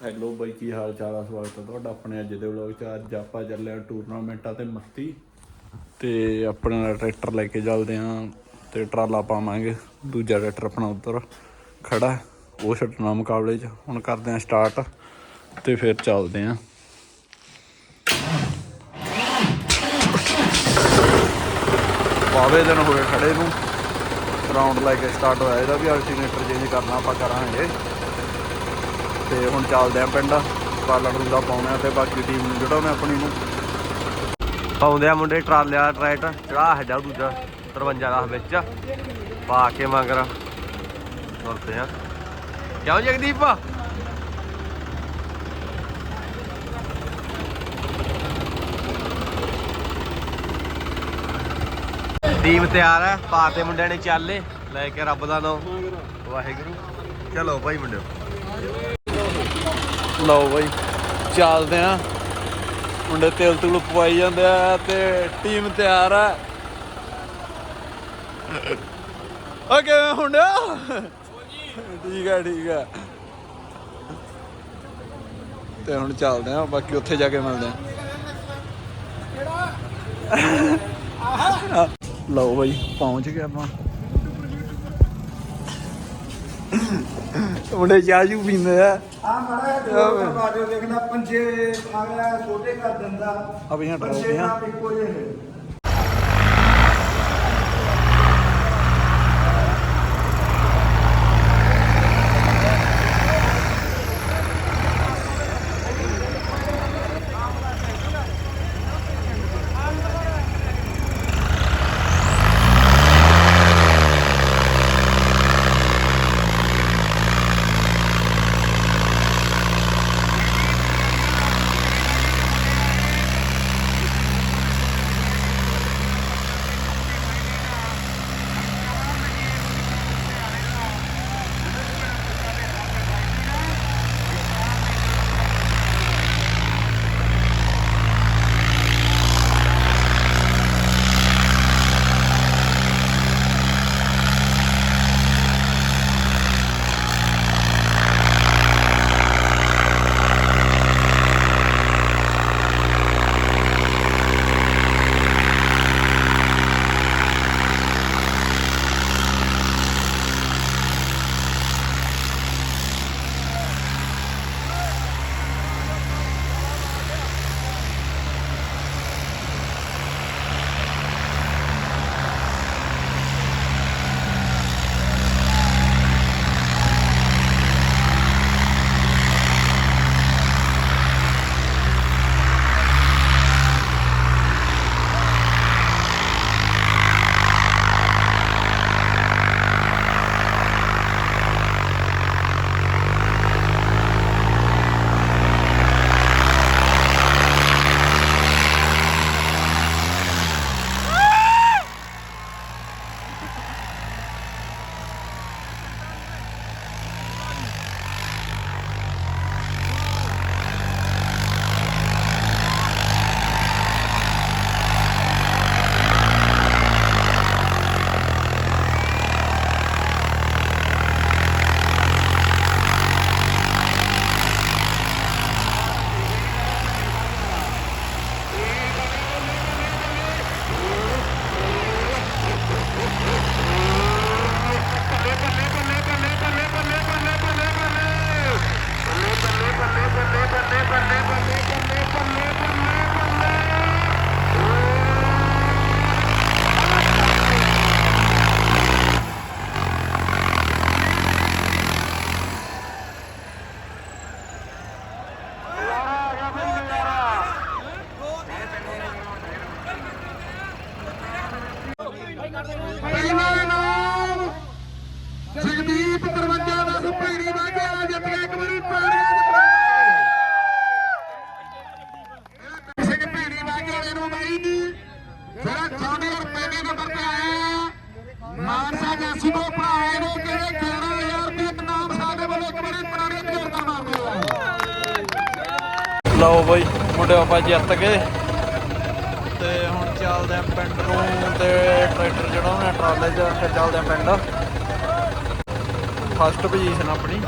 Hello ਬਾਈ, ਕੀ ਹਾਲ ਚਾਲ ਆ? ਸਵਾਗਤ ਹੈ ਤੁਹਾਡਾ ਆਪਣੇ ਅੱਜ ਦੇ ਵਲੌਗ 'ਚ। ਅੱਜ ਆਪਾਂ ਚੱਲੇ ਆ ਟੂਰਨਾਮੈਂਟਾਂ ਤੇ ਮੱਤੀ ਤੇ ਆਪਣਾ ਟਰੈਕਟਰ ਲੈ ਕੇ ਚੱਲਦੇ ਆ ਤੇ ਟਰਾਲਾ ਪਾਵਾਂਗੇ। ਦੂਜਾ ਟਰੈਕਟਰ ਆਪਣਾ ਉੱਧਰ ਖੜਾ ਉਹ ਛੱਡਣਾ ਮੁਕਾਬਲੇ 'ਚ। ਹੁਣ ਕਰਦੇ ਆ ਸਟਾਰਟ ਤੇ ਫਿਰ ਚੱਲਦੇ ਆ। ਬਾਵੇ ਦਿਨ ਹੋਏ ਖੜੇ ਨੂੰ। ਰਾਉਂਡ ਲੈ ਕੇ ਸਟਾਰਟ ਹੋਇਆ, ਇਹਦਾ ਵੀ ਅਲਟਰਨੇਟਰ ਚੇਂਜ ਕਰਨਾ ਆਪਾਂ ਕਰਾਂਗੇ। ਤੇ ਹੁਣ ਚੱਲਦੇ ਆ ਪਿੰਡ। ਪਾਲਣ ਰੂਦਾ ਪਾਉਣਾ ਤੇ ਬਾਕੀ ਟੀਮ ਨੂੰ ਜੜਾਉਣਾ ਆਪਣੀ ਨੂੰ। ਪਾਉਂਦੇ ਆ ਮੁੰਡੇ ਟਰਾਲਿਆ ਟਰੈਕਟਰ ਚੜਾ ਹੈ ਜਾ ਦੂਜਾ 53 ਦਾ ਵਿੱਚ। ਪਾ ਕੇ ਮਗਰ ਤੁਰਦੇ ਆ। ਕਿਉਂ ਜਗਦੀਪ ਟੀਮ ਤਿਆਰ ਹੈ ਪਾਤੇ ਮੁੰਡਿਆਂ ਨੇ ਚਾਲੇ ਲੈ ਕੇ ਰੱਬ ਦਾ ਨਾਮ। ਵਾਹਿਗੁਰੂ। ਚਲੋ ਭਾਈ ਮੁੰਡਿਓ। ਲਓ ਬਾਈ, ਚੱਲਦੇ ਆ। ਮੁੰਡੇ ਤੇਲ ਤੂਲ ਪਵਾਈ ਜਾਂਦੇ ਆ ਤੇ ਟੀਮ ਤਿਆਰ ਆ। ਓ ਮੁੰਡਿਆ ਠੀਕ ਆ ਠੀਕ ਆ। ਤੇ ਹੁਣ ਚੱਲਦੇ ਆ, ਬਾਕੀ ਉੱਥੇ ਜਾ ਕੇ ਮਿਲਦੇ ਆ। ਲਓ ਬਾਈ, ਪਹੁੰਚ ਗਏ ਆਪਾਂ। ਮੁੰਡੇ ਚਾਹ ਜੂ ਪੀਂਦੇ ਆ। ਆ ਮਾੜਾ ਜਿਹਾ ਦੇਖਣਾ ਪੰਜੇ ਆ ਗਿਆ ਛੋਟੇ ਕਰ ਦਿੰਦਾ। ਆਪਣੀਆਂ ਟਰਾਲੀਆਂ ਇੱਕੋ ਜਿਹੇ। ਨੇ। ਪਹਿਲਾ ਨਾਮ ਜਗਦੀਪ 53 ਦਾ ਸੁਪੀੜੀ ਵਾਜਿਆ ਜਿੱਤ ਗਿਆ ਇੱਕ ਵਾਰੀ ਪਾਣੀ ਸਿੰਘ ਭੀੜੀ ਵਾਜੇ ਨੂੰ ਬਾਈ ਜਿਹੜਾ 14 ਰੁਪਏ ਦੇ ਨੰਬਰ ਤੇ ਆਇਆ ਮਾਨਸਾ ਜਾਸੀ ਤੋਂ ਭਰਾਏ ਨੂੰ ਕਿਹੜੇ 11000 ਰੁਪਏ ਇੱਕ ਨਾਮ ਸਾਡੇ ਵੱਲੋਂ ਇੱਕ ਵਾਰੀ ਪੁਰਾਣੇ ਬਜ਼ੁਰਗਾਂ ਮਾਰਦੇ ਆ ਲਓ ਬਾਈ ਮੁੰਡੇ ਆਪਾਂ ਜਿੱਤ ਗਏ ਚੱਲਦੇ ਆ ਪਿੰਡ ਨੂੰ ਤੇ ਟਰੈਕਟਰ ਜਿਹੜਾ ਉਹਨੇ ਟਰਾਲੇ 'ਚ ਫਿਰ ਚੱਲਦੇ ਆ ਪਿੰਡ। ਫਸਟ ਪੋਜੀਸ਼ਨ ਆਪਣੀ।